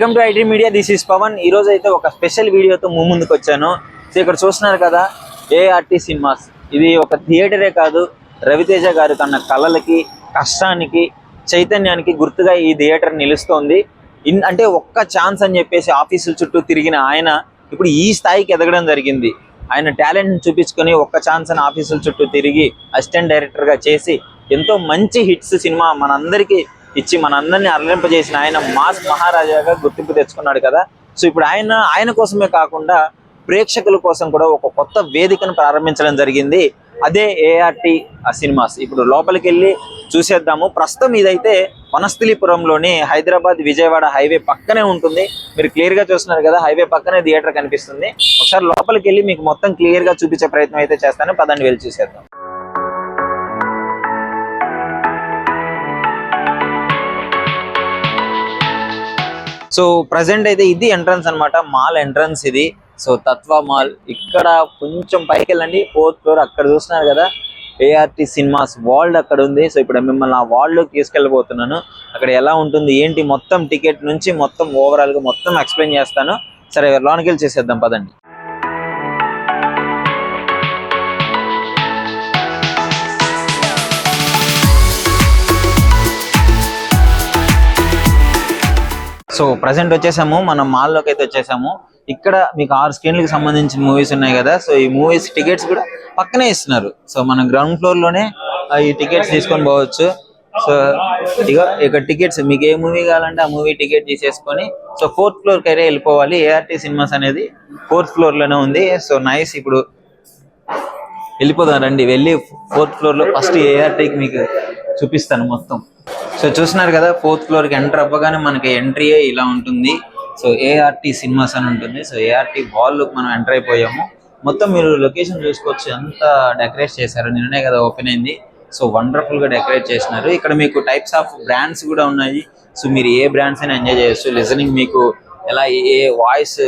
Welcome to IT media this is Pavan. ఈ రోజు అయితే ఒక స్పెషల్ వీడియోతో మీ ముందుకు వచ్చాను. సో ఇక్కడ చూస్తున్నారు కదా ఏఆర్టీ సినిమాస్. ఇది ఒక థియేటరే కాదు రవితేజ గారు కన్న కళలకి కష్టానికి చైతన్యానికి గుర్తుగా ఈ థియేటర్ నిలుస్తోంది. ఇన్ అంటే ఒక్క ఛాన్స్ అని చెప్పేసి ఆఫీసుల చుట్టూ తిరిగిన ఆయన ఇప్పుడు ఈ స్థాయికి ఎదగడం జరిగింది. ఆయన టాలెంట్ చూపించుకొని ఒక్క ఛాన్స్ అని ఆఫీసుల చుట్టూ తిరిగి అసిస్టెంట్ డైరెక్టర్గా చేసి ఎంతో మంచి హిట్స్ సినిమా మనందరికీ ఇచ్చి మనందరినీ అరలింపజేసిన ఆయన మాస్ మహారాజాగా గుర్తింపు తెచ్చుకున్నాడు కదా. సో ఇప్పుడు ఆయన ఆయన కోసమే కాకుండా ప్రేక్షకుల కోసం కూడా ఒక కొత్త వేదికను ప్రారంభించడం జరిగింది. అదే ఏఆర్టీ సినిమాస్. ఇప్పుడు లోపలికి వెళ్ళి చూసేద్దాము. ప్రస్తుతం ఇదైతే వనస్థలిపురంలోని హైదరాబాద్ విజయవాడ హైవే పక్కనే ఉంటుంది. మీరు క్లియర్గా చూస్తున్నారు కదా హైవే పక్కనే థియేటర్ కనిపిస్తుంది. ఒకసారి లోపలికి వెళ్ళి మీకు మొత్తం క్లియర్గా చూపించే ప్రయత్నం అయితే చేస్తాను. పదండి వెళ్ళి చూసేద్దాం. సో ప్రజెంట్ అయితే ఇది ఎంట్రన్స్ అన్నమాట. మాల్ ఎంట్రన్స్ ఇది. సో తత్వ మాల్ ఇక్కడ కొంచెం పైకి వెళ్ళండి ఫోర్త్ ఫ్లోర్ అక్కడ చూస్తున్నారు కదా? ఏఆర్టీ సినిమాస్ వాల్డ్ అక్కడ ఉంది. సో ఇప్పుడు మిమ్మల్ని ఆ వాల్డ్లోకి తీసుకెళ్ళబోతున్నాను. అక్కడ ఎలా ఉంటుంది? ఏంటి? మొత్తం టికెట్ నుంచి మొత్తం ఓవరాల్గా మొత్తం ఎక్స్ప్లెయిన్ చేస్తాను. సరే లోనికి వెళ్ళి చేసేద్దాం. పదండి. సో ప్రజెంట్ వచ్చేసాము మనం మాల్లోకి అయితే వచ్చేసాము. ఇక్కడ మీకు ఆరు స్క్రీన్లకు సంబంధించిన మూవీస్ ఉన్నాయి కదా సో ఈ మూవీస్ టికెట్స్ కూడా పక్కనే ఇస్తున్నారు. సో మన గ్రౌండ్ ఫ్లోర్లోనే ఈ టికెట్స్ తీసుకొని పోవచ్చు. సో ఇక ఇక్కడ టికెట్స్ మీకు ఏ మూవీ కావాలంటే ఆ మూవీ టికెట్ తీసేసుకొని సో ఫోర్త్ ఫ్లోర్ అయితే వెళ్ళిపోవాలి. ఏఆర్టీ సినిమాస్ అనేది ఫోర్త్ ఫ్లోర్లోనే ఉంది. సో నైస్ ఇప్పుడు వెళ్ళిపోదాం రండి. వెళ్ళి ఫోర్త్ ఫ్లోర్లో ఫస్ట్ ఏఆర్టీకి మీకు చూపిస్తాను మొత్తం. సో చూస్తున్నారు కదా ఫోర్త్ ఫ్లోర్కి ఎంటర్ అవ్వగానే మనకి ఎంట్రీ ఇలా ఉంటుంది. సో ఏఆర్టీ సినిమాస్ అని ఉంటుంది. సో ఏఆర్టీ వాల్ మనం ఎంటర్ అయిపోయాము. మొత్తం మీరు లొకేషన్ చూసుకోవచ్చు. ఎంత డెకరేట్ చేశారు నిన్ననే కదా ఓపెన్ అయింది. సో వండర్ఫుల్గా డెకరేట్ చేసినారు. ఇక్కడ మీకు టైప్స్ ఆఫ్ బ్రాండ్స్ కూడా ఉన్నాయి. సో మీరు ఏ బ్రాండ్స్ అయినా ఎంజాయ్ చేయొచ్చు. లిజనింగ్ మీకు ఎలా ఏ వాయిస్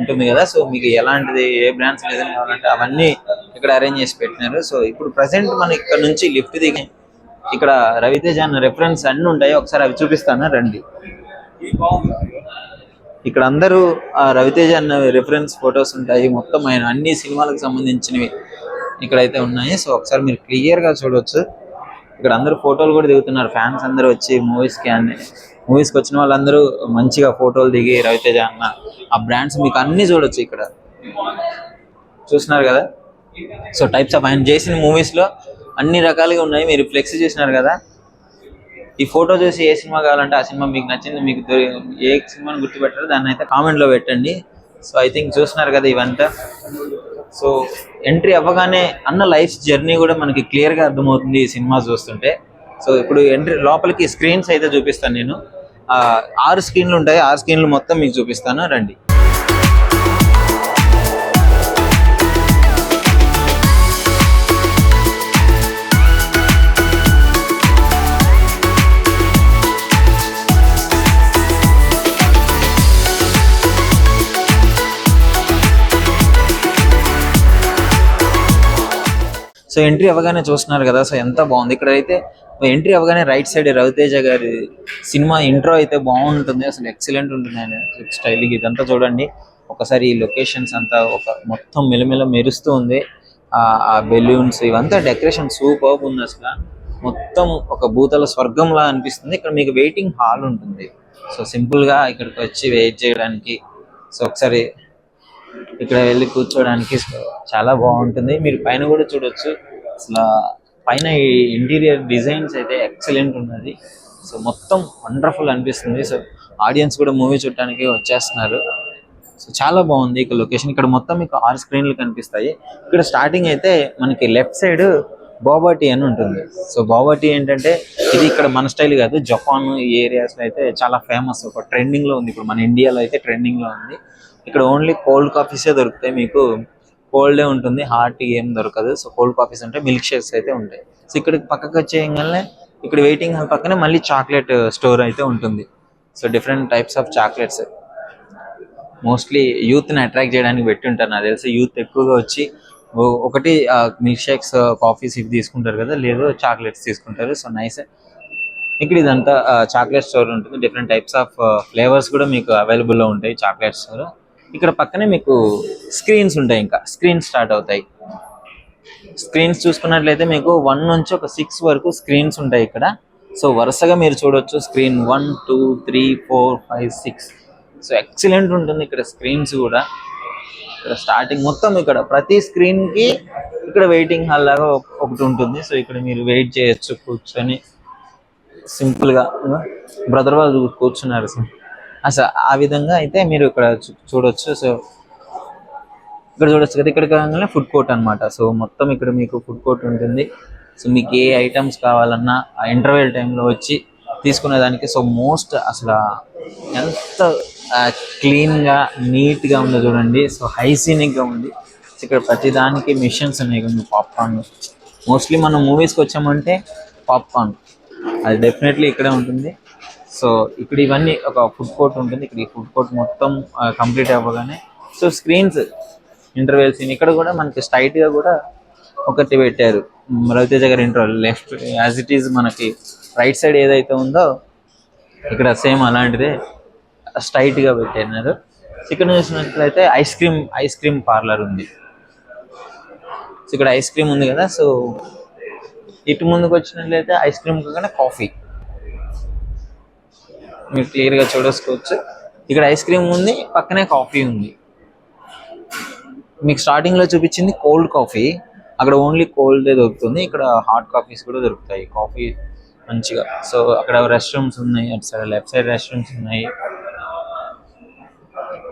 ఉంటుంది కదా సో మీకు ఎలాంటిది ఏ బ్రాండ్స్ లిజనింగ్ కావాలంటే అవన్నీ ఇక్కడ అరేంజ్ చేసి పెట్టినారు. సో ఇప్పుడు ప్రజెంట్ మనం ఇక్కడ నుంచి లిఫ్ట్ దిగి ఇక్కడ రవితేజ అన్న రెఫరెన్స్ అన్ని ఉంటాయి. ఒకసారి అవి చూపిస్తాను? రండి. ఇక్కడ అందరూ ఆ రవితేజ అన్న రెఫరెన్స్ ఫొటోస్ ఉంటాయి. మొత్తం ఆయన అన్ని సినిమాలకు సంబంధించినవి ఇక్కడైతే ఉన్నాయి. సో ఒకసారి మీరు క్లియర్గా చూడొచ్చు. ఇక్కడ అందరూ ఫోటోలు కూడా దిగుతున్నారు. ఫ్యాన్స్ అందరూ వచ్చి మూవీస్కి అన్ని మూవీస్కి వచ్చిన వాళ్ళందరూ మంచిగా ఫోటోలు దిగి రవితేజ అన్న ఆ బ్రాండ్స్ మీకు అన్ని చూడొచ్చు ఇక్కడ. చూస్తున్నారు కదా? సో టైప్స్ ఆఫ్ ఆయన చేసిన మూవీస్లో అన్ని రకాలుగా ఉన్నాయి. మీరు ఫ్లెక్స్ చూసినారు కదా. ఈ ఫోటో చూసి ఏ సినిమా కావాలంటే ఆ సినిమా మీకు నచ్చింది మీకు ఏ సినిమాని గుర్తుపెట్టారో దాన్ని అయితే కామెంట్లో పెట్టండి. సో ఐ థింక్ చూస్తున్నారు కదా ఇవంతా. సో ఎంట్రీ అవ్వగానే అన్న లైఫ్ జర్నీ కూడా మనకి క్లియర్గా అర్థమవుతుంది ఈ సినిమా చూస్తుంటే. సో ఇప్పుడు ఎంట్రీ లోపలికి స్క్రీన్స్ అయితే చూపిస్తాను నేను. ఆరు స్క్రీన్లు ఉంటాయి. ఆరు స్క్రీన్లు మొత్తం మీకు చూపిస్తాను. రండి. సో ఎంట్రీ అవ్వగానే చూస్తున్నారు కదా సో ఎంత బాగుంది. ఇక్కడ అయితే ఎంట్రీ అవ్వగానే రైట్ సైడ్ రవితేజ గారి సినిమా ఇంట్రో అయితే బాగుంటుంది అసలు ఎక్సలెంట్ ఉంటుంది ఆయన స్టైల్ ఇదంతా చూడండి. ఒకసారి ఈ లొకేషన్స్ అంతా ఒక మొత్తం మెలమెల మెరుస్తూ ఉంది. ఆ బెలూన్స్ ఇవంతా డెకరేషన్ సూపర్ ఉంది అసలు. మొత్తం ఒక భూతల స్వర్గంలా అనిపిస్తుంది. ఇక్కడ మీకు వెయిటింగ్ హాల్ ఉంటుంది. సో సింపుల్గా ఇక్కడికి వచ్చి వెయిట్ చేయడానికి సో ఒకసారి ఇక్కడ వెళ్ళి కూర్చోడానికి చాలా బాగుంటుంది. మీరు పైన కూడా చూడొచ్చు. అసలు పైన ఈ ఇంటీరియర్ డిజైన్స్ అయితే ఎక్సలెంట్ ఉన్నది. సో మొత్తం వండర్ఫుల్ అనిపిస్తుంది. సో ఆడియన్స్ కూడా మూవీ చూడటానికి వచ్చేస్తున్నారు. సో చాలా బాగుంది ఇక్కడ లొకేషన్. ఇక్కడ మొత్తం మీకు ఆరు స్క్రీన్లు కనిపిస్తాయి. ఇక్కడ స్టార్టింగ్ అయితే మనకి లెఫ్ట్ సైడ్ బాబాటీ అని ఉంటుంది. సో బాబాటీ ఏంటంటే ఇది ఇక్కడ మన స్టైల్ కాదు. జపాన్ ఈ ఏరియాస్లో అయితే చాలా ఫేమస్. ఒక ట్రెండింగ్లో ఉంది. ఇప్పుడు మన ఇండియాలో అయితే ట్రెండింగ్లో ఉంది. ఇక్కడ ఓన్లీ కోల్డ్ కాఫీసే దొరుకుతాయి. మీకు కోల్డే ఉంటుంది హాట్ ఏం దొరకదు. సో కోల్డ్ కాఫీస్ ఉంటాయి మిల్క్ షేక్స్ అయితే ఉంటాయి. సో ఇక్కడ పక్కకు వచ్చేయగానే ఇక్కడ వెయిటింగ్ హాల్ పక్కనే మళ్ళీ చాక్లెట్ స్టోర్ uh, అయితే ఉంటుంది. So different types of chocolates mostly యూత్ని అట్రాక్ట్ చేయడానికి పెట్టి ఉంటారు. నాకు తెలిసి యూత్ ఎక్కువగా వచ్చి ఒకటి మిల్క్ షేక్స్ కాఫీస్ ఇవి తీసుకుంటారు కదా. లేదు చాక్లెట్స్ తీసుకుంటారు. సో నైస్ ఇక్కడ ఇదంతా uh, చాక్లెట్ స్టోర్ ఉంటుంది. డిఫరెంట్ టైప్స్ ఆఫ్ ఫ్లేవర్స్ కూడా మీకు అవైలబుల్లో ఉంటాయి. చాక్లెట్ స్టోర్ ఇక్కడ పక్కనే మీకు స్క్రీన్స్ ఉంటాయి ఇంకా. స్క్రీన్ స్టార్ట్ అవుతాయి. స్క్రీన్స్ చూసుకున్నట్లయితే మీకు వన్ నుంచి ఒక సిక్స్ వరకు స్క్రీన్స్ ఉంటాయి ఇక్కడ. సో వరుసగా మీరు చూడొచ్చు screen one two three four five six. So excellent ఉంటుంది ఇక్కడ స్క్రీన్స్ కూడా. ఇక్కడ స్టార్టింగ్ మొత్తం ఇక్కడ. ప్రతి స్క్రీన్కి ఇక్కడ వెయిటింగ్ హాల్ లాగా ఒకటి ఉంటుంది. సో ఇక్కడ మీరు వెయిట్ చేయొచ్చు కూర్చొని. సింపుల్గా బ్రదర్ వాళ్ళు కూర్చున్నారు. అసలు ఆ విధంగా అయితే మీరు ఇక్కడ చూడొచ్చు. సో ఇక్కడ చూడొచ్చు కదా ఇక్కడ కాగానే ఫుడ్ కోర్ట్ అనమాట సో మొత్తం ఇక్కడ మీకు ఫుడ్ కోర్ట్ ఉంటుంది. సో మీకు ఏ ఐటమ్స్ కావాలన్నా ఆ ఇంటర్వెల్ టైంలో వచ్చి తీసుకునేదానికి సో మోస్ట్ అసలు ఎంత క్లీన్గా నీట్గా ఉందో చూడండి. సో హైజీనిక్గా ఉంది. ఇక్కడ ప్రతి దానికి మిషన్స్ ఉన్నాయి కొన్ని పాప్కార్న్ మోస్ట్లీ మనం మూవీస్కి వచ్చామంటే పాప్కార్న్ అది డెఫినెట్లీ ఇక్కడే ఉంటుంది. సో ఇక్కడ ఇవన్నీ ఒక ఫుడ్ కోర్ట్ ఉంటుంది. ఇక్కడ ఈ ఫుడ్ కోర్ట్ మొత్తం కంప్లీట్ అవ్వగానే సో స్క్రీన్స్ ఇంటర్వెల్ సీన్ ఇక్కడ కూడా మనకి స్ట్రైట్గా కూడా ఒకటి పెట్టారు. రవితేజ గారి interval left as it is మనకి రైట్ సైడ్ ఏదైతే ఉందో ఇక్కడ సేమ్ అలాంటిదే స్ట్రైట్గా పెట్టినారు. ఇక్కడ చూసినట్లయితే ice cream ice cream parlour ఉంది. సో ఇక్కడ ఐస్ క్రీమ్ ఉంది కదా సో ఇటు ముందుకు వచ్చినట్లయితే ఐస్ క్రీమ్ కాకుండా కాఫీ మీరు క్లియర్గా చూడసుకోవచ్చు ఇక్కడ ఐస్ క్రీమ్ ఉంది పక్కనే కాఫీ ఉంది. మీకు స్టార్టింగ్లో చూపించింది కోల్డ్ కాఫీ. అక్కడ ఓన్లీ కోల్డ్ దొరుకుతుంది ఇక్కడ హాట్ కాఫీస్ కూడా దొరుకుతాయి. కాఫీ మంచిగా. సో అక్కడ రెస్ట్ రూమ్స్ ఉన్నాయి అటు side left side rest rooms ఉన్నాయి.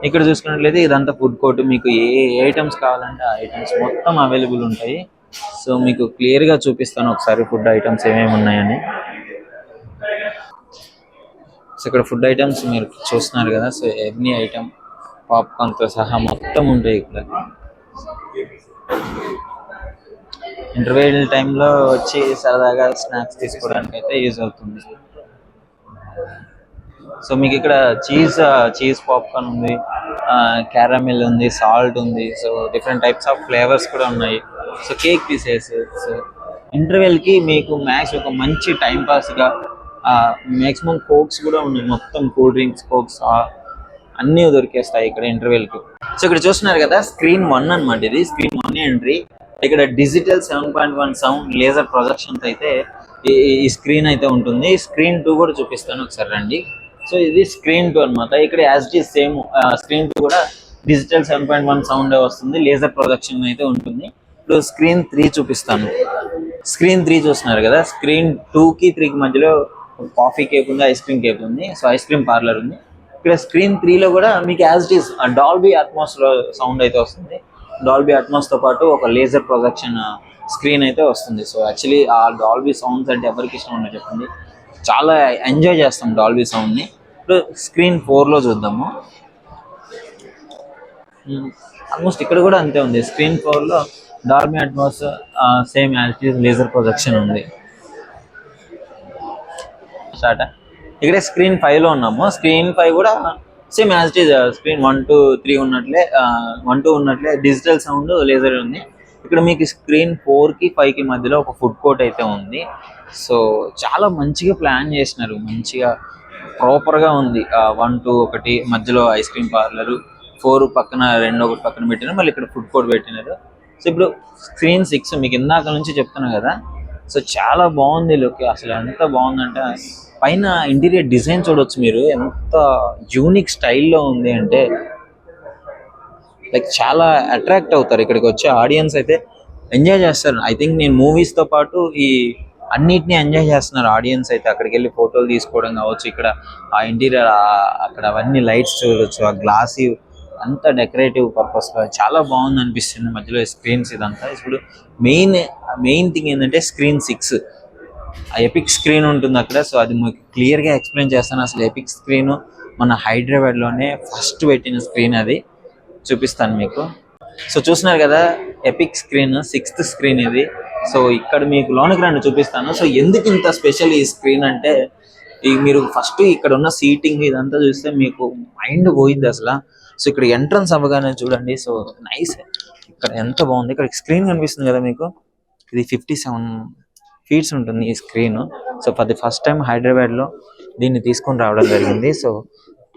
ఇక్కడ చూసుకున్నట్లయితే ఇదంతా ఫుడ్ కోర్ట్. మీకు ఏ ఐటమ్స్ కావాలంటే ఆ ఐటమ్స్ మొత్తం అవైలబుల్ ఉంటాయి. సో మీకు క్లియర్గా చూపిస్తాను ఒకసారి ఫుడ్ ఐటమ్స్ ఏమేమి ఉన్నాయని. సో ఇక్కడ ఫుడ్ ఐటమ్స్ మీరు చూస్తున్నారు కదా. సో ఎవ్రీ ఐటమ్ పాప్కార్న్తో సహా మొత్తం ఉంటాయి ఇక్కడ. ఇంటర్వెల్ టైంలో వచ్చి సరదాగా స్నాక్స్ తీసుకోవడానికి అయితే యూజ్ అవుతుంది. సో మీకు ఇక్కడ చీజ్ చీజ్ పాప్కార్న్ ఉంది. క్యారమిల్ ఉంది సాల్ట్ ఉంది. So different types of flavours కూడా ఉన్నాయి. సో కేక్ పీసెస్ సో ఇంటర్వెల్కి మీకు మ్యాక్స్ ఒక మంచి టైం మ్యాక్సిమం మాక్సిమం కోక్స్ కూడా ఉన్నాయి. మొత్తం కూల్ డ్రింక్స్ కోక్స్ అన్నీ దొరికేస్తాయి ఇక్కడ ఇంటర్వెల్కి సో ఇక్కడ చూస్తున్నారు కదా స్క్రీన్ వన్ అన్నమాట ఇది. స్క్రీన్ వన్ ఎంట్రీ ఇక్కడ digital seven point one sound laser projection అయితే ఈ ఈ స్క్రీన్ అయితే ఉంటుంది. స్క్రీన్ టూ కూడా చూపిస్తాను ఒకసారి రండి. సో ఇది స్క్రీన్ టూ అన్నమాట. ఇక్కడ as it same screen two కూడా digital seven point one sound వస్తుంది. లేజర్ ప్రొజెక్షన్ అయితే ఉంటుంది. ఇప్పుడు స్క్రీన్ త్రీ చూపిస్తాను. స్క్రీన్ త్రీ చూస్తున్నారు కదా. స్క్రీన్ టూ కి త్రీకి మధ్యలో కాఫీ కేక్ ఉంది ఐస్ క్రీమ్ కేక్ ఉంది సో ఐస్ క్రీమ్ పార్లర్ ఉంది. ఇక్కడ స్క్రీన్ త్రీలో కూడా మీకు యాజ్ ఇట్ ఈస్ డాల్బీ అట్మాస్లో సౌండ్ అయితే వస్తుంది. డాల్బీ అట్మాస్తో పాటు ఒక లేజర్ ప్రొజెక్షన్ స్క్రీన్ అయితే వస్తుంది. సో యాక్చువల్లీ ఆ డాల్బీ సౌండ్స్ అంటే ఎవరికి ఇష్టం ఉన్నా చెప్పండి. చాలా ఎంజాయ్ చేస్తాం డాల్బీ సౌండ్ని. ఇప్పుడు స్క్రీన్ ఫోర్లో చూద్దాము. Hmm, ఆల్మోస్ట్ ఇక్కడ కూడా అంతే ఉంది. స్క్రీన్ ఫోర్లో Dolby Atmos same as laser projection ఉంది. స్టార్ట్ ఇక్కడే స్క్రీన్ ఫైవ్లో ఉన్నాము. స్క్రీన్ ఫైవ్ కూడా same as it is screen one two three ఉన్నట్లే uh, వన్ టూ ఉన్నట్లే డిజిటల్ సౌండ్ లేజర్ ఉంది. ఇక్కడ మీకు స్క్రీన్ ఫోర్కి ఫైవ్కి మధ్యలో ఒక ఫుడ్ కోర్ట్ అయితే ఉంది. సో చాలా మంచిగా ప్లాన్ చేసినారు. మంచిగా ప్రాపర్గా ఉంది. వన్ టూ ఒకటి మధ్యలో ఐస్ క్రీమ్ పార్లర్ ఫోర్ పక్కన రెండు ఒకటి పక్కన పెట్టినారు. మళ్ళీ ఇక్కడ ఫుడ్ కోర్ట్ పెట్టినారు. సో ఇప్పుడు స్క్రీన్ సిక్స్ మీకు ఇందాక నుంచి చెప్తున్నాను కదా సో చాలా బాగుంది లుక్ అసలు ఎంత బాగుందంటే పైన ఇంటీరియర్ డిజైన్ చూడొచ్చు మీరు. ఎంత యూనిక్ స్టైల్లో ఉంది అంటే లైక్ చాలా అట్రాక్ట్ అవుతారు. ఇక్కడికి వచ్చే ఆడియన్స్ అయితే ఎంజాయ్ చేస్తారు. ఐ థింక్ నేను మూవీస్తో పాటు ఈ అన్నిటిని ఎంజాయ్ చేస్తున్నారు ఆడియన్స్ అయితే. అక్కడికి వెళ్ళి ఫోటోలు తీసుకోవడం కావచ్చు ఇక్కడ ఆ ఇంటీరియర్ అక్కడ అవన్నీ లైట్స్ చూడొచ్చు ఆ గ్లాసీ అంత డెకరేటివ్ పర్పస్ చాలా బాగుంది అనిపిస్తుంది మధ్యలో స్క్రీన్స్ ఇదంతా. ఇప్పుడు మెయిన్ మెయిన్ థింగ్ ఏంటంటే స్క్రీన్ సిక్స్. ఆ ఎపిక్ స్క్రీన్ ఉంటుంది అక్కడ సో అది మీకు క్లియర్గా ఎక్స్ప్లెయిన్ చేస్తాను. అసలు ఎపిక్ స్క్రీన్ మన హైదరాబాద్లోనే ఫస్ట్ పెట్టిన స్క్రీన్ అది. చూపిస్తాను మీకు. సో చూసినారు కదా ఎపిక్ స్క్రీన్ సిక్స్త్ స్క్రీన్ ఇది. సో ఇక్కడ మీకు లోనికి రండి చూపిస్తాను. సో ఎందుకు ఇంత స్పెషల్ ఈ స్క్రీన్ అంటే ఈ మీరు ఫస్ట్ ఇక్కడ ఉన్న సీటింగ్ ఇదంతా చూస్తే మీకు మైండ్ పోయింది అసలు. సో ఇక్కడ ఎంట్రన్స్ అవ్వగానే చూడండి. సో నైస్ ఇక్కడ ఎంత బాగుంది. ఇక్కడ స్క్రీన్ కనిపిస్తుంది కదా మీకు. ఇది ఫిఫ్టీ సెవెన్ ఫీట్స్ ఉంటుంది ఈ screen so for the first time హైదరాబాద్లో దీన్ని తీసుకొని రావడం జరిగింది. సో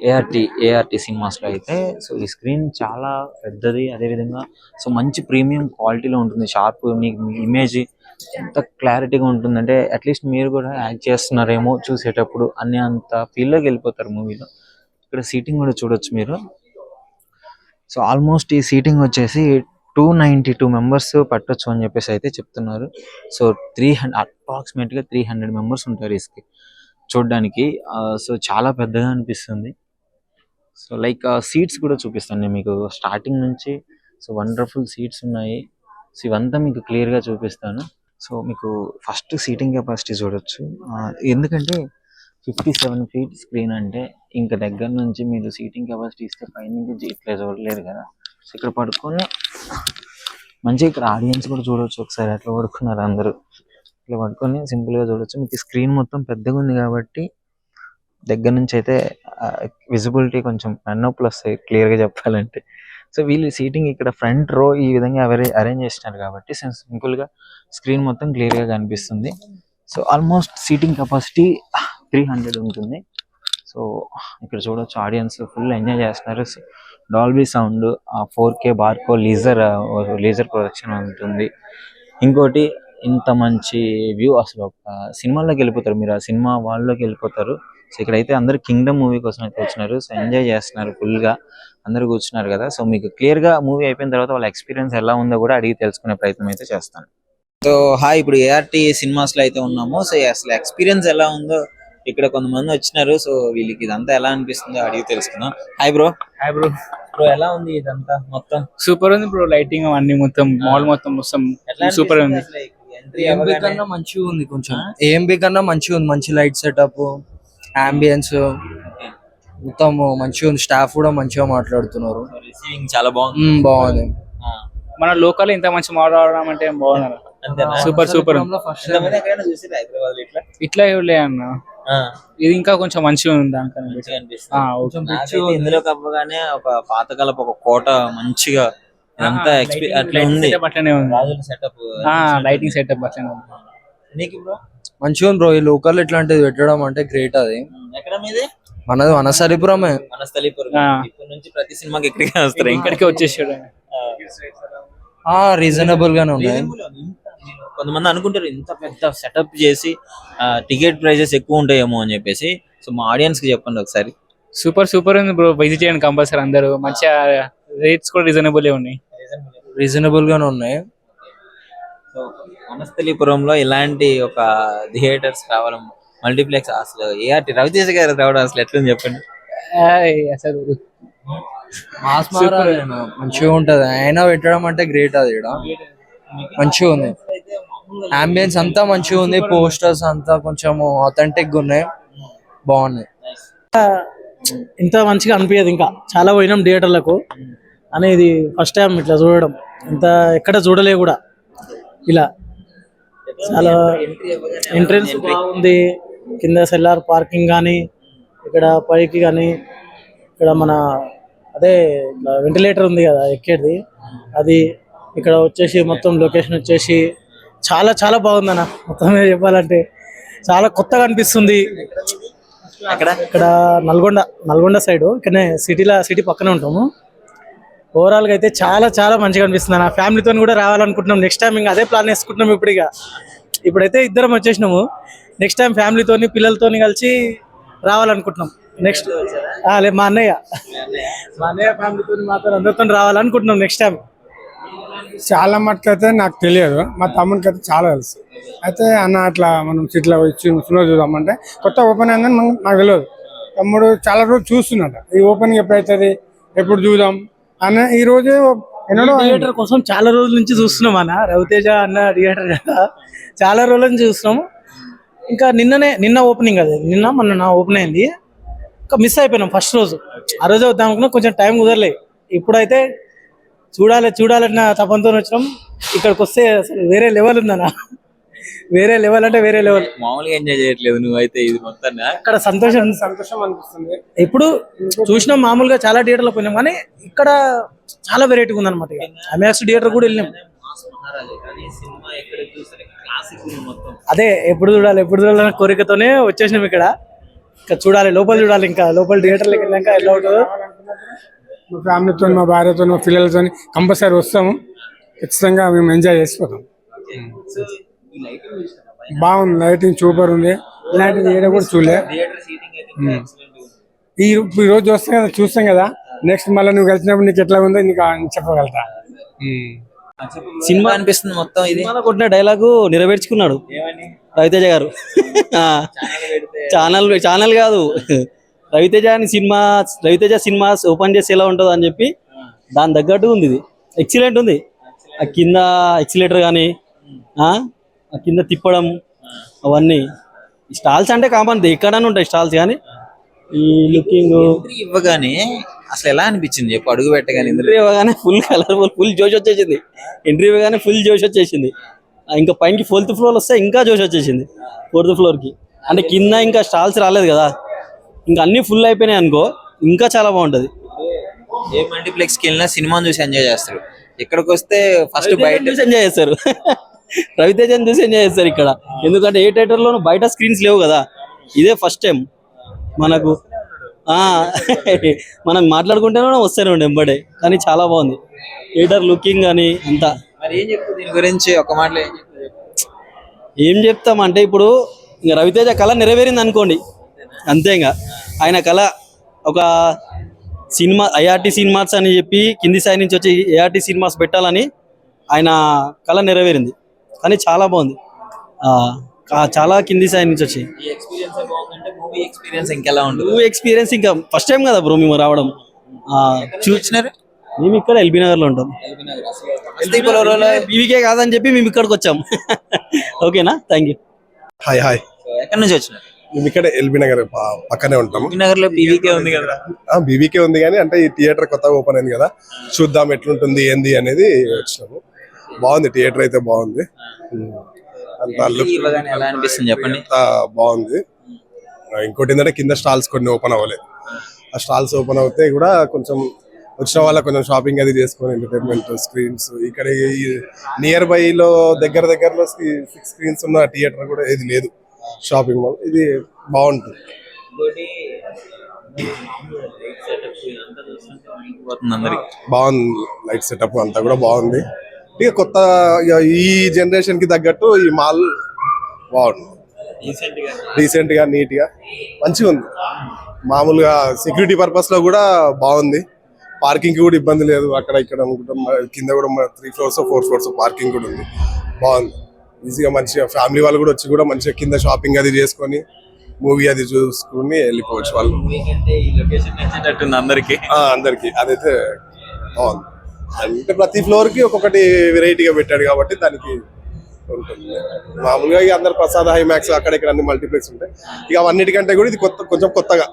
ఏఆర్టి ఏఆర్టీ సినిమాస్లో అయితే సో ఈ స్క్రీన్ చాలా పెద్దది. అదే విధంగా సో మంచి ప్రీమియం క్వాలిటీలో ఉంటుంది. షార్ప్ మీకు ఇమేజ్ ఎంత క్లారిటీగా ఉంటుందంటే అట్లీస్ట్ మీరు కూడా యాక్ట్ చేస్తున్నారేమో చూసేటప్పుడు అన్ని అంత ఫీల్లోకి లోకి వెళ్ళిపోతారు మూవీలో ఇక్కడ సీటింగ్ కూడా చూడొచ్చు మీరు. సో ఆల్మోస్ట్ ఈ సీటింగ్ వచ్చేసి టూ నైంటీ టూ మెంబర్స్ పట్టొచ్చు అని చెప్పేసి అయితే చెప్తున్నారు. సో త్రీ హండ్రెడ్ అప్రాక్సిమేట్గా త్రీ హండ్రెడ్ మెంబర్స్ ఉంటారు ఇసుకి చూడడానికి. సో చాలా పెద్దగా అనిపిస్తుంది. సో లైక్ సీట్స్ కూడా చూపిస్తాను నేను మీకు. స్టార్టింగ్ నుంచి సో వండర్ఫుల్ సీట్స్ ఉన్నాయి. సో ఇవంతా మీకు క్లియర్గా చూపిస్తాను. సో మీకు ఫస్ట్ సీటింగ్ కెపాసిటీ చూడొచ్చు. ఎందుకంటే ఫిఫ్టీ సెవెన్ ఫీట్ స్క్రీన్ అంటే ఇంకా దగ్గర నుంచి మీరు సీటింగ్ కెపాసిటీ ఇస్తే పైనుంచి ఇట్లా చూడలేరు కదా. సో ఇక్కడ పడుకొని మంచిగా ఇక్కడ ఆడియన్స్ కూడా చూడొచ్చు ఒకసారి అట్లా పడుకున్నారు అందరూ. ఇట్లా పడుకొని సింపుల్గా చూడొచ్చు. మీకు స్క్రీన్ మొత్తం పెద్దగా ఉంది కాబట్టి దగ్గర నుంచి అయితే విజిబిలిటీ కొంచెం మెన్నోపులు వస్తాయి క్లియర్గా చెప్పాలంటే. సో వీళ్ళు సీటింగ్ ఇక్కడ ఫ్రంట్ రో ఈ విధంగా అరేంజ్ చేసినారు కాబట్టి సింపుల్గా స్క్రీన్ మొత్తం క్లియర్గా కనిపిస్తుంది. So almost seating capacity three hundred ఉంటుంది. సో ఇక్కడ చూడొచ్చు ఆడియన్స్ ఫుల్ ఎంజాయ్ చేస్తున్నారు. Dolby sound four K Barco laser laser production ఉంటుంది. ఇంకోటి ఇంత మంచి వ్యూ అసలు ఒక సినిమాలోకి వెళ్ళిపోతారు మీరు. ఆ సినిమా వాళ్ళలోకి వెళ్ళిపోతారు. సో ఇక్కడైతే అందరు కింగ్డమ్ మూవీ కోసం అయితే వచ్చినారు సో ఎంజాయ్ చేస్తున్నారు ఫుల్గా అందరూ కూర్చున్నారు కదా. సో మీకు క్లియర్గా మూవీ అయిపోయిన తర్వాత వాళ్ళ ఎక్స్పీరియన్స్ ఎలా ఉందో కూడా అడిగి తెలుసుకునే ప్రయత్నం అయితే చేస్తాను. సో హాయ్ ఇప్పుడు ఏఆర్టీ సినిమాస్లో అయితే ఉన్నాము. సో అసలు ఎక్స్పీరియన్స్ ఎలా ఉందో ఇక్కడ కొంతమంది వచ్చినారు సో వీళ్ళకి ఇదంతా ఎలా అనిపిస్తుందో అడిగి తెలుసుకుందాం. Hi bro hi bro bro ఎలా ఉంది ఇదంతా మొత్తం? సూపర్ ఉంది బ్రో లైటింగ్ అన్ని మొత్తం మాల్ మొత్తం మొత్తం సూపర్ ఉంది. ఎంట్రీ ఏఎంబి కన్నా మంచిగా ఉంది కొంచెం. ఏఎంబి కన్నా మంచిగా ఉంది మంచి లైట్ సెటప్ అంబియన్స్ మొత్తం మంచిగా ఉంది స్టాఫ్ కూడా మంచిగా మాట్లాడుతున్నారు. రిసీవింగ్ చాలా బాగుంది. బాగుంది. మన లోకల్ ఇంత మంచి మోడల్ ఆడడం అంటే బాగుంది అంతేనా? సూపర్ సూపర్ ఇట్లా? ఇట్లా ఇవ్వలే అన్న. ఇది ఇంకా కొంచెం మంచిగా ఉంది దానికన్నా ఇందులో కప్పగానే ఒక పాతకాలపు ఒక కోట మంచిగా lighting- అట్లా ఉంది. సెటప్ లైటింగ్ సెటప్ అట్లనే ఉంది. నీకు బ్రో మంచిగా ఉంది బ్రో ఈ లోకల్ ఇట్లాంటిది పెట్టడం అంటే గ్రేట్ అది. ఎక్కడ మీది? మనది వనసరిపురమే. మనస్థలిపురం ఆ. ఇప్పటి నుంచి ప్రతి సినిమాకి ఇక్కడికే వస్తారు. ఇంకా ఇక్కడికి వచ్చేసాడు ఆ. రీజనబుల్ గానే ఉన్నాయి కొంతమంది అనుకుంటారు ఇంత పెద్ద సెటప్ చేసి టికెట్ ప్రైజెస్ ఎక్కువ ఉంటాయేమో అని చెప్పేసి. సో మా ఆడియన్స్కి చెప్పండి ఒకసారి. సూపర్ సూపర్ ఉంది బ్రో విజిట్ చేయండి కంపల్సరీ అందరూ. మంచిగా రేట్స్ కూడా రీజనబుల్ ఉన్నాయి. రీజనబుల్ గానే ఉన్నాయి. సో వనస్థలిపురంలో ఇలాంటి ఒక థియేటర్స్ రావడం మల్టీప్లెక్స్ అసలు ఏఆర్టి రవితేజ గారు రావడం అసలు ఎట్లుంది చెప్పండి? అసలు మాస్? మంచిగా ఉంటది. అయినా పెట్టడం అంటే గ్రేట్ అది మంచిగా ఉంది. అంబియన్స్ అంతా మంచిగా ఉంది పోస్టర్స్ అంతా కొంచెం అథెంటిక్గా ఉన్నాయి. బాగున్నాయి. ఇంత మంచిగా అనిపించదు ఇంకా. చాలా పోయినాం థియేటర్లకు అనేది ఫస్ట్ టైం ఇట్లా చూడడం. ఇంత ఎక్కడ చూడలే కూడా. ఇలా. చాలా ఎంట్రెన్స్ బాగుంది. కింద సెల్లార్ పార్కింగ్ కానీ ఇక్కడ పైకి కానీ ఇక్కడ మన అదే వెంటిలేటర్ ఉంది కదా ఎక్కేది. అది ఇక్కడ వచ్చేసి మొత్తం లొకేషన్ వచ్చేసి చాలా చాలా బాగుందన్న. మొత్తం మీద చెప్పాలంటే చాలా కొత్తగా అనిపిస్తుంది. అక్కడ ఇక్కడ నల్గొండ నల్గొండ సైడ్ ఇక్కడనే సిటీలో సిటీ పక్కనే ఉంటాము. ఓవరాల్గా అయితే చాలా చాలా మంచిగా అనిపిస్తుంది నా ఫ్యామిలీతో కూడా రావాలనుకుంటున్నాం. నెక్స్ట్ టైం ఇంకా అదే ప్లాన్ వేసుకుంటున్నాం ఇప్పుడు ఇక ఇప్పుడైతే ఇద్దరం వచ్చేసినాము. నెక్స్ట్ టైం ఫ్యామిలీతోని పిల్లలతోని కలిసి రావాలనుకుంటున్నాం. నెక్స్ట్ లే మా అన్నయ్య. మా అన్నయ్య. ఫ్యామిలీతో మాతో అందరితో రావాలనుకుంటున్నాం. నెక్స్ట్ టైం చాలా మటుకు అయితే నాకు తెలియదు. మా తమ్మునికి అయితే చాలా తెలుసు. అయితే అన్న అట్లా మనం సిటీలో వచ్చి సినిమా చూద్దామంటే కొత్త ఓపెన్ అయిందని నాకు తెలియదు. తమ్ముడు చాలా రోజులు చూస్తున్నాడు. ఈ ఓపెనింగ్ ఎప్పుడైతుంది? ఎప్పుడు చూద్దాం? అన్న ఈ రోజు థియేటర్ కోసం చాలా రోజుల నుంచి చూస్తున్నాం అన్న. రవితేజ అన్న థియేటర్ కదా. చాలా రోజుల నుంచి చూస్తున్నాము. ఇంకా నిన్ననే నిన్న ఓపెనింగ్ అది. నిన్న మొన్న నా ఓపెన్ అయింది. ఇంకా మిస్ అయిపోయినాం ఫస్ట్ రోజు. ఆ రోజే వద్దాం అనుకున్నా కొంచెం టైం కుదరలే ఇప్పుడైతే చూడాలి చూడాలన్న తపంతో వచ్చినాం. ఇక్కడికి వస్తే అసలు వేరే లెవెల్ ఉందన్న. వేరే లెవెల్ అంటే వేరే లెవెల్ మామూలుగా ఎంజాయ్ చేయట్లేదు నువ్వైతే ఇది మొత్తాన్ని ఇక్కడ సంతోషం సంతోషం అనిపిస్తుంది. ఇప్పుడు చూసినాం మామూలుగా చాలా థియేటర్లో పోయినాం కానీ ఇక్కడ చాలా వెరైటీగా ఉందన్నమాట అమెక్స్ థియేటర్ కూడా వెళ్ళినాం. అదే ఎప్పుడు చూడాలి ఎప్పుడు చూడాలన్న కోరికతోనే వచ్చేసినాం ఇక్కడ. ఇంకా చూడాలి లోపల చూడాలి ఇంకా. లోపల థియేటర్లోకి వెళ్ళాక ఎలా ఉంటుందో. మా ఫ్యామిలీతో మా భార్యతో మా పిల్లలతో కంపల్సరీ వస్తాము. ఖచ్చితంగా మేము ఎంజాయ్ చేసిపోతాం. బాగుంది లైటింగ్ సూపర్ ఉంది. ఇలాంటిది ఏడ కూడా చూడలే. ఈ ఈ రోజు వస్తాం కదా చూస్తాం కదా. నెక్స్ట్ మళ్ళీ నువ్వు కలిసినప్పుడు నీకు ఎట్లా ఉందో నీకు చెప్పగలుగుతా. సినిమా అనిపిస్తుంది మొత్తం ఇది. కొట్టిన డైలాగు నెరవేర్చుకున్నాడు. రవితేజ గారు. ఆ, ఛానల్ ఛానల్ కాదు. రవితేజ అని సినిమా రవితేజ సినిమాస్ ఓపెన్ చేసి ఎలా ఉంటుందో అని చెప్పి దాని తగ్గట్టు ఉంది ఇది. ఎక్సలెంట్ ఉంది. ఆ కింద ఎక్సిలేటర్ కానీ ఆ కింద తిప్పడం అవన్నీ. స్టాల్స్ అంటే కామన్ ఎక్కడనే ఉంటాయి స్టాల్స్ కానీ ఈ లుకింగ్ ఇవ్వగానే అసలు ఎలా అనిపించింది? చెప్పు అడుగు పెట్టగానే ఎంట్రీ ఇవ్వగానే ఫుల్ కలర్ఫుల్ ఫుల్ జోష్ వచ్చేసింది. ఎంట్రీ ఇవ్వగానే ఫుల్ జోష్ వచ్చేసింది. ఇంకా పైకి ఫోర్త్ ఫ్లోర్ వస్తే ఇంకా జోష్ వచ్చేసింది. ఫోర్త్ ఫ్లోర్కి. అంటే కింద ఇంకా స్టాల్స్ రాలేదు కదా. ఇంకా అన్ని ఫుల్ అయిపోయినాయి అనుకో ఇంకా చాలా బాగుంటది. ఏ మల్టీప్లెక్స్కి వెళ్ళినా సినిమాని చూసి ఎంజాయ్ చేస్తారు. ఇక్కడికి వస్తే ఫస్ట్ బయట చూసి ఎంజాయ్ చేస్తారు. రవితేజని చూసి ఎంజాయ్ చేస్తారు ఇక్కడ. ఎందుకంటే ఏ థియేటర్ లోను బయట స్క్రీన్స్ లేవు కదా. ఇదే ఫస్ట్ టైం మనకు ఆ మనం మాట్లాడుకుంటేనే వస్తానే ఉండే ఎంబడే కానీ చాలా బాగుంది. థియేటర్ లుకింగ్ కానీ అంతా. మరి ఏం చెప్తావు దీని గురించి ఒక మాటలో ఏం. ఏం చెప్తామంటే ఇప్పుడు ఇంకా రవితేజ కళ నెరవేరింది అనుకోండి. అంతే ఇంకా ఆయన కళ ఒక సినిమా ఐఆర్టీ సినిమాస్ అని చెప్పి కింది స్థాయి నుంచి వచ్చి ఏఆర్టీ సినిమాస్ పెట్టాలని ఆయన కళ నెరవేరింది. కానీ చాలా బాగుంది. చాలా కింది స్థాయి నుంచి వచ్చి. ఈ ఎక్స్పీరియన్స్ మూవీ ఇంకెలా ఉంటుంది? నువ్వు ఎక్స్పీరియన్స్ ఇంకా ఫస్ట్ టైం కదా బ్రో మేము రావడం. ఆ, చూసినారు? మేము ఇక్కడ ఎల్బీ నగర్లో ఉంటాం బీవీకే కాదని చెప్పి మేము ఇక్కడికి వచ్చాం. ఓకేనా? థ్యాంక్ యూ హాయ్ హాయ్ ఎక్కడి నుంచి వచ్చినారు? మేము ఇక్కడ ఎల్బీ నగర్ పక్కనే ఉంటాము నగర్లో పీవీకే ఉంది కదా? బీబీకే ఉంది కానీ అంటే ఈ థియేటర్ కొత్తగా ఓపెన్ అయింది కదా. చూద్దాం ఎట్లుంటుంది ఏంది అనేది వచ్చినాము. బాగుంది థియేటర్ అయితే బాగుంది. అంత ఎలా అనిపిస్తుంది చెప్పండి? బాగుంది. ఇంకోటి ఏంటంటే కింద స్టాల్స్ కొన్ని ఓపెన్ అవ్వలేదు. ఆ స్టాల్స్ ఓపెన్ అవుతే కూడా కొంచెం వచ్చిన వాళ్ళ కొంచెం షాపింగ్ అది చేసుకొని ఎంటర్టైన్మెంట్ స్క్రీన్స్ ఇక్కడ నియర్ బై లో దగ్గర దగ్గరలో సిక్స్ స్క్రీన్స్ ఉన్న థియేటర్ కూడా ఏది లేదు. Shopping mall. ఇది బాగుంటుంది. బాగుంది. లైట్ సెటప్ అంతా కూడా బాగుంది. ఇక కొత్త ఈ జనరేషన్కి తగ్గట్టు ఈ మాల్ బాగుంది. డీసెంట్గా నీట్గా మంచిగా ఉంది. మామూలుగా సెక్యూరిటీ పర్పస్లో కూడా బాగుంది. పార్కింగ్కి కూడా ఇబ్బంది లేదు. అక్కడ ఇక్కడ అనుకుంటాం. కింద కూడా three floors four floors parking కూడా ఉంది. బాగుంది. ఈజీగా మంచిగా ఫ్యామిలీ వాళ్ళు కూడా వచ్చి కూడా మంచిగా కింద షాపింగ్ అది చేసుకొని మూవీ అది చూసుకుని వెళ్ళిపోవచ్చు వాళ్ళు. అందరికి? ఆ, అందరికి. అదైతే బాగుంది. అంటే ప్రతి ఫ్లోర్కి ఒక్కొక్కటి వెరైటీగా పెట్టాడు కాబట్టి దానికి ఉంటుంది. మామూలుగా ఇక అందరు ప్రసాద్ హైమాక్స్ అక్కడ ఇక్కడ అన్ని మల్టీప్లెక్స్ ఉంటాయి. ఇక అవన్నిటికంటే కూడా ఇది కొత్త కొంచెం కొత్తగా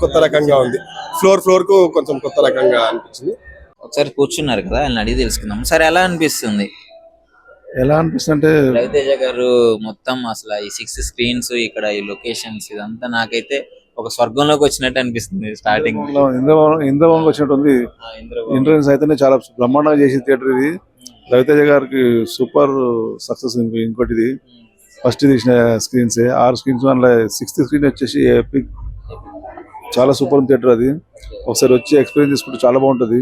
కొత్త రకంగా ఉంది. ఫ్లోర్ ఫ్లోర్కు కొంచెం కొత్త రకంగా అనిపించింది. ఒకసారి కూర్చున్నారు కదా ఆయన అడిగి తెలుసుకుందాం. సరే ఎలా అనిపిస్తుంది? ఎలా అనిపిస్తుంది అంటే రవితేజ గారు మొత్తం అసలు ఈ సిక్స్ స్క్రీన్స్ ఇక్కడ ఈ లొకేషన్స్ ఇదంతా నాకైతే ఒక స్వర్గంలోకి వచ్చినట్టు అనిపిస్తుంది స్టార్టింగ్ ఇంద్రవనం ఇంద్రవనంకి వచ్చినట్టుంది. ఎంట్రన్స్ అయితేనే చాలా బ్రహ్మాండంగా చేసిన థియేటర్ ఇది. రవితేజ గారికి సూపర్ సక్సెస్ ఇంకోటి ఇది ఫస్ట్ తీసిన స్క్రీన్స్ ఆరు స్క్రీన్స్ అందులో సిక్స్త్ స్క్రీన్ వచ్చేసి ఎపిక్ చాలా సూపర్ థియేటర్ అది. ఒకసారి వచ్చి ఎక్స్పీరియన్స్ తీసుకుంటే చాలా బాగుంటుంది.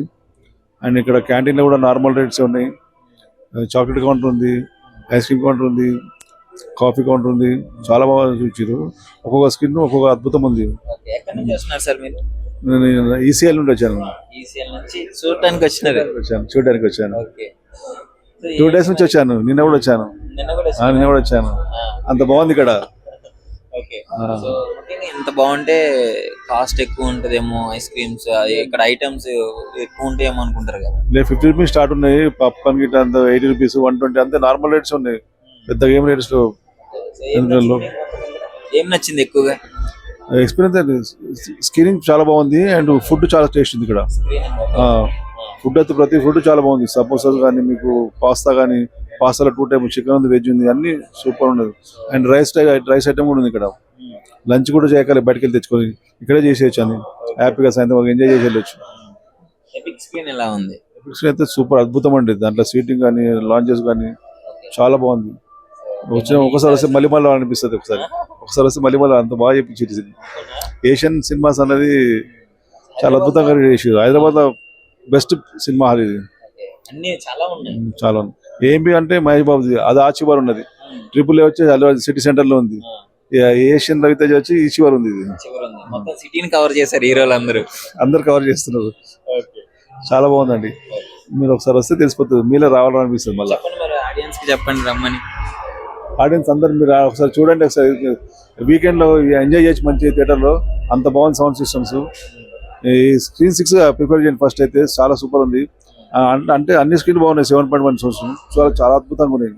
అండ్ ఇక్కడ క్యాంటీన్లో కూడా నార్మల్ రేట్స్ ఉన్నాయి. చాక్లెట్ కౌంటర్ ఉంది ఐస్ క్రీమ్ కౌంటర్ ఉంది కాఫీ కౌంటర్ ఉంది చాలా బాగా చూపించారు. ఒక్కొక్క స్కిన్ ఒక్కొక్క అద్భుతం ఉంది. నేను ఈసీఎల్ నుండి వచ్చాను. చూడటానికి వచ్చాను చూడడానికి వచ్చాను. ఓకే. టూ డేస్ నుంచి వచ్చాను నిన్న కూడా వచ్చాను. నిన్న కూడా వచ్చాను. అంత బాగుంది ఇక్కడ. సో ఇంత బాగుంటే కాస్ట్ ఎక్కువ ఉంటదేమో ఐస్ క్రీమ్స్ ఇక్కడ ఐటమ్స్ ఎక్కువ ఉంటాయేమో అనుకుంటారు కదా. లేదు ఫిఫ్టీ రూపీస్ స్టార్ట్ ఉన్నాయి పాప్కార్న్ గిట్ట అంత ఎయిటీ రూపీస్ వన్ ట్వంటీ అంతే నార్మల్ రేట్స్ ఉన్నాయి. పెద్ద గేమ్ రేట్స్ ఏం? నచ్చింది? ఏం ఎక్కువగా? ఎక్స్పీరియన్స్ స్క్రీనింగ్ చాలా బాగుంది అండ్ ఫుడ్ చాలా టేస్ట్ ఉంది ఇక్కడ. ఫుడ్ అయితే ప్రతి ఫుడ్ చాలా బాగుంది. సమోసాలు కానీ మీకు పాస్తా కానీ పాస్తాలో టూ టైప్ చికెన్ ఉంది వెజ్ ఉంది అన్ని సూపర్ ఉండదు. అండ్ రైస్ రైస్ ఐటమ్ కూడా ఉంది ఇక్కడ. లంచ్ కూడా చేయగలి బయటకు వెళ్ళి తెచ్చుకొని. ఇక్కడే చేసేయచ్చు అని హ్యాపీగా సాయంత్రం ఎంజాయ్ చేసి వెళ్ళొచ్చు ఎలా ఉంది? అయితే సూపర్ అద్భుతం అండి. దాంట్లో సీటింగ్ కానీ లాంచెస్ కానీ చాలా బాగుంది. వచ్చిన ఒకసారి వస్తే మళ్ళీ మళ్ళీ అనిపిస్తుంది ఒకసారి. ఒకసారి వస్తే మళ్ళీ మళ్ళీ అంత బాగా చెప్పించేది ఏషియన్ సినిమాస్ అనేది చాలా అద్భుతంగా చేసారు హైదరాబాద్లో బెస్ట్ సినిమా హాల్ ఇది. చాలా ఉంది. ఏంబి అంటే మహేష్ బాబుది అది ఆ చివరి ఉన్నది. ట్రిపుల్ ఏ వచ్చి అల్లు సిటీ సెంటర్లో ఉంది ఏషియన్ రవితేజ వచ్చి ఈ చివరి ఉంది ఇది. మొత్తం సిటీని కవర్ చేశారు హీరోలు అందరూ. అందరు కవర్ చేస్తున్నారు. చాలా బాగుందండి. మీరు ఒకసారి వస్తే తెలిసిపోతుంది. మీలో రావాలనిపిస్తుంది మళ్ళీ. చెప్పండి మరి ఆడియన్స్కి చెప్పండి రమ్మని. ఆడియన్స్ అందరు మీరు ఒకసారి చూడండి ఒకసారి. వీకెండ్లో ఎంజాయ్ చేయొచ్చు మంచి థియేటర్లో అంత బాగుంది సౌండ్ సిస్టమ్స్ ఈ స్క్రీన్ సిక్స్ ప్రిపేర్ చేయండి ఫస్ట్ అయితే. చాలా సూపర్ ఉంది. అంటే- అన్ని స్క్రీన్ బాగున్నాయి సెవెన్ పాయింట్ వన్ చాలా చాలా అద్భుతంగా ఉన్నాయి.